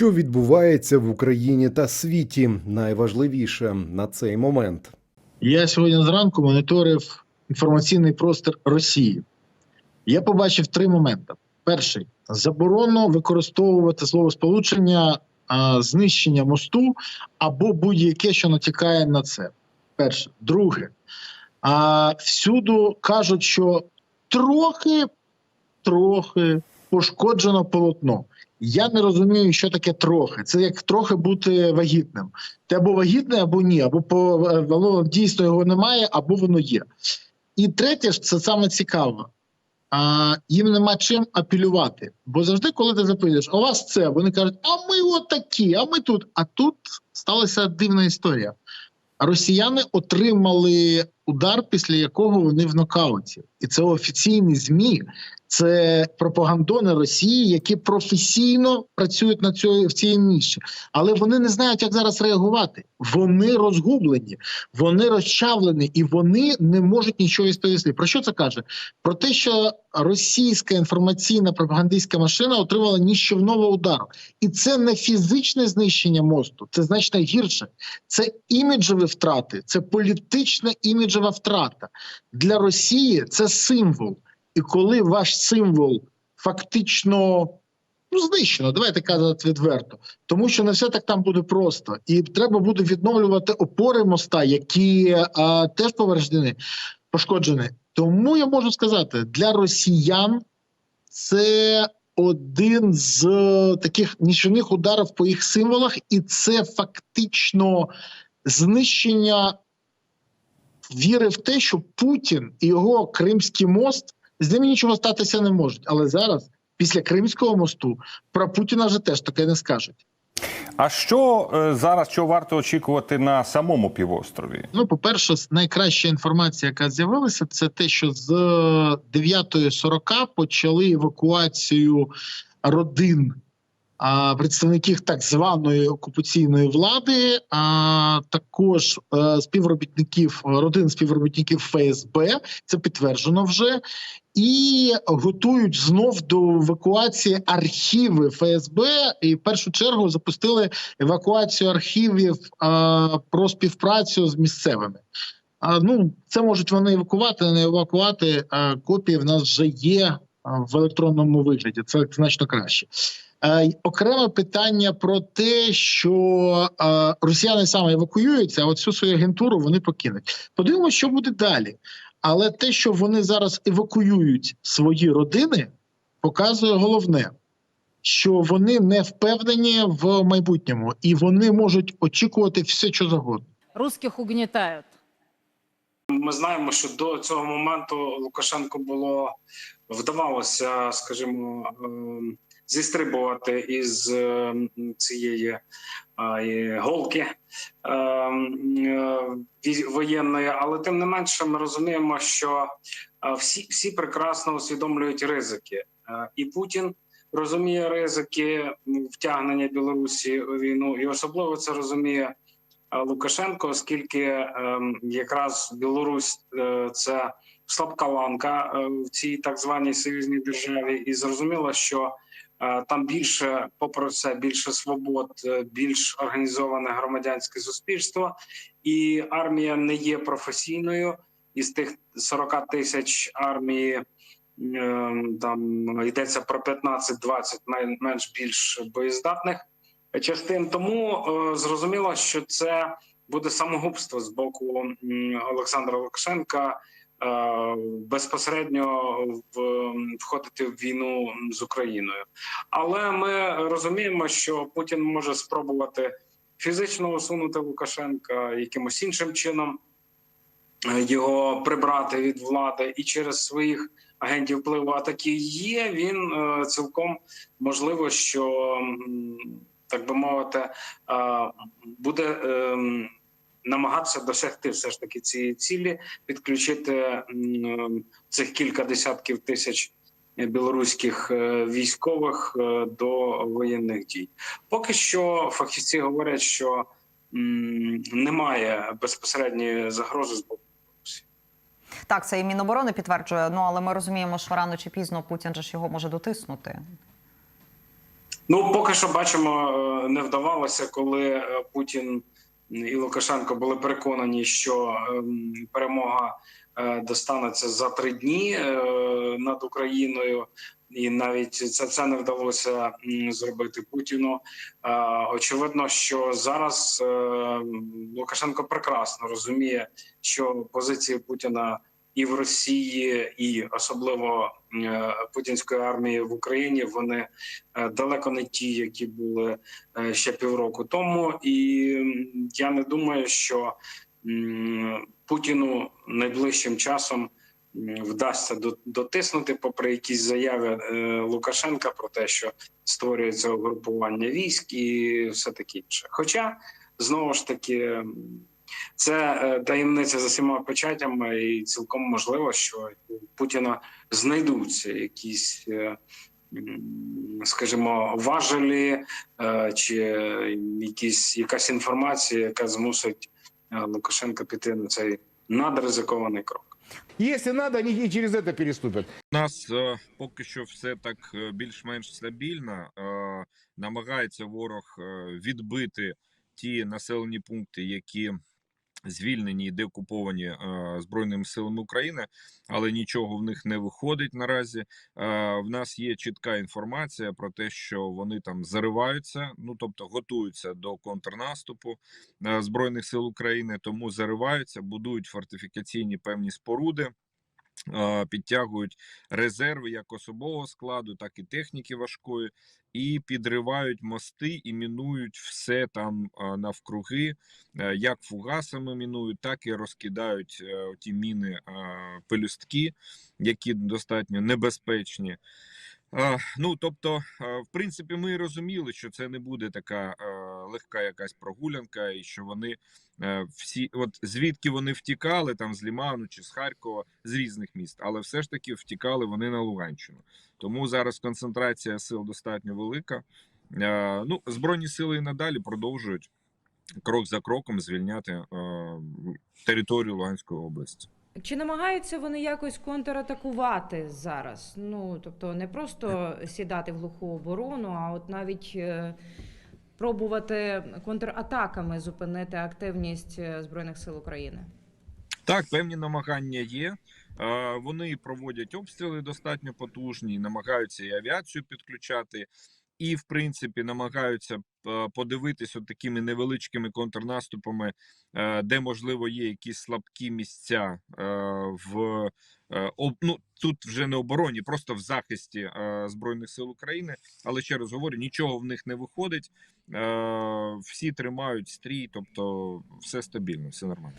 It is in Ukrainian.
Що відбувається в Україні та світі? Найважливіше на цей момент. Я сьогодні зранку моніторив інформаційний простір Росії. Я побачив три моменти: перший заборону використовувати словосполучення а, знищення мосту або будь-яке, що натякає на це. Перше, друге, а, всюду кажуть, що трохи, трохи пошкоджено полотно. Я не розумію, що таке трохи. Це як трохи бути вагітним. Ти або вагітний, або ні, або по воно дійсно його немає, або воно є. І третє ж це саме цікаво. А, їм нема чим апелювати. Бо завжди, коли ти запитуєш, у вас це, вони кажуть, а ми от такі, а ми тут. А тут сталася дивна історія. Росіяни отримали удар, після якого вони в нокауті, і це офіційні змі, це пропагандони Росії, які професійно працюють на цьому в цій ніші, але вони не знають, як зараз реагувати. Вони розгублені, вони розчавлені, і вони не можуть нічого відповісти. Про що це каже? Про те, що російська інформаційна пропагандистська машина отримала ніщівного удару, і це не фізичне знищення мосту, це значно гірше. Це іміджеві втрати, це політична іміджева втрата для Росії. Це символ. І коли ваш символ фактично ну, знищено, давайте казати відверто, тому що не все так там буде просто, і треба буде відновлювати опори моста, які а, теж повреждені, пошкоджені. Тому я можу сказати, для росіян це один з е, таких нічних ударів по їх символах, і це фактично знищення віри в те, що Путін і його Кримський мост з ними нічого статися не можуть. Але зараз, після Кримського мосту, про Путіна вже теж таке не скажуть. А що е, зараз чого варто очікувати на самому півострові? Ну, по-перше, найкраща інформація, яка з'явилася, це те, що з 9.40 почали евакуацію родин представників так званої окупаційної влади, а також е, співробітників родин співробітників ФСБ. Це підтверджено вже. І готують знов до евакуації архіви ФСБ. І в першу чергу запустили евакуацію архівів а, про співпрацю з місцевими. А, ну, це можуть вони евакувати, не евакувати. А копії в нас вже є в електронному вигляді. Це значно краще. Е, окреме питання про те, що е, росіяни саме евакуюються, а от всю свою агентуру вони покинуть. Подивимося, що буде далі. Але те, що вони зараз евакуюють свої родини, показує головне, що вони не впевнені в майбутньому, і вони можуть очікувати все, що завгодно. Русских угнетают. Ми знаємо, що до цього моменту Лукашенко було вдавалося, скажімо, ем, зістрибувати із ем, цієї голки ем, е, воєнної, але тим не менше, ми розуміємо, що всі, всі прекрасно усвідомлюють ризики, Е, і Путін. Розуміє ризики втягнення Білорусі у війну, і особливо це розуміє е, Лукашенко, оскільки ем, якраз Білорусь е, це слабка ланка е, в цій так званій союзній державі, і зрозуміло, що е, там більше, попри все, більше свобод, е, більш організоване громадянське суспільство, і армія не є професійною. Із тих 40 тисяч армії там йдеться про 15-20 най- менш більш боєздатних частин. Тому зрозуміло, що це буде самогубство з боку Олександра Лукашенка безпосередньо в входити в війну з Україною. Але ми розуміємо, що Путін може спробувати фізично усунути Лукашенка якимось іншим чином. е, Його прибрати від влади і через своїх агентів впливу а такі є. Він е, цілком можливо, що так би мовити, е, буде ем, намагатися досягти все ж таки цієї цілі, підключити цих кілька десятків тисяч білоруських е, військових е, до воєнних дій. Поки що фахівці говорять, що немає безпосередньої загрози з боку. Так, це і Міноборони підтверджує. Ну але ми розуміємо, що рано чи пізно Путін же ж його може дотиснути. Ну, поки що бачимо не вдавалося, коли е, Путін і Лукашенко були переконані, що ем, перемога е, достанеться за три дні е, над Україною, і навіть це, це не вдалося зробити Путіну. Е, Очевидно, що зараз Лукашенко прекрасно розуміє, що позиції Путіна і в Росії, і особливо путінської армії в Україні вони е, далеко не ті, які були е, ще півроку тому. І я не думаю, що Путіну найближчим часом вдасться до- дотиснути, попри якісь заяви е, Лукашенка про те, що створюється угрупування військ і все таке інше. Хоча знову ж таки. Це е, таємниця за всіма печатями, і цілком можливо, що у Путіна знайдуться якісь, е, скажімо, важелі е, чи якісь якась інформація, яка змусить Лукашенка піти на цей надризикований крок. Если надо, они и через это переступят. У нас е, поки що все так більш-менш стабільно. Е, намагається ворог відбити ті населені пункти, які звільнені і деокуповані е, Збройними силами України, але нічого в них не виходить наразі. Е, в нас є чітка інформація про те, що вони там зариваються, ну тобто готуються до контрнаступу е, Збройних сил України, тому зариваються, будують фортифікаційні певні споруди. Підтягують резерви як особового складу, так і техніки важкої, і підривають мости і мінують все там навкруги, е, як фугасами мінують, так і розкидають е, ті міни пелюстки, які достатньо небезпечні. Ну тобто, в принципі, ми розуміли, що це не буде така легка якась прогулянка, і що вони е, всі, от звідки вони втікали, там з Ліману чи з Харкова, з різних міст, але все ж таки втікали вони на Луганщину. Тому зараз концентрація сил достатньо велика. Е, Ну, збройні сили і надалі продовжують крок за кроком звільняти е, територію Луганської області. Чи намагаються вони якось контратакувати зараз? Ну тобто не просто сідати в глуху оборону, а от навіть пробувати контратаками зупинити активність е, збройних сил України. Так, певні намагання є. Е, Вони проводять обстріли достатньо потужні, намагаються і авіацію підключати, і, в принципі, намагаються подивитись от такими невеличкими контрнаступами, е, де можливо є якісь слабкі місця е, в е, ну, тут вже не обороні, просто в захисті збройних сил України. Але ще раз говорю, нічого в них не виходить. Всі тримають стрій, тобто все стабільно, все нормально.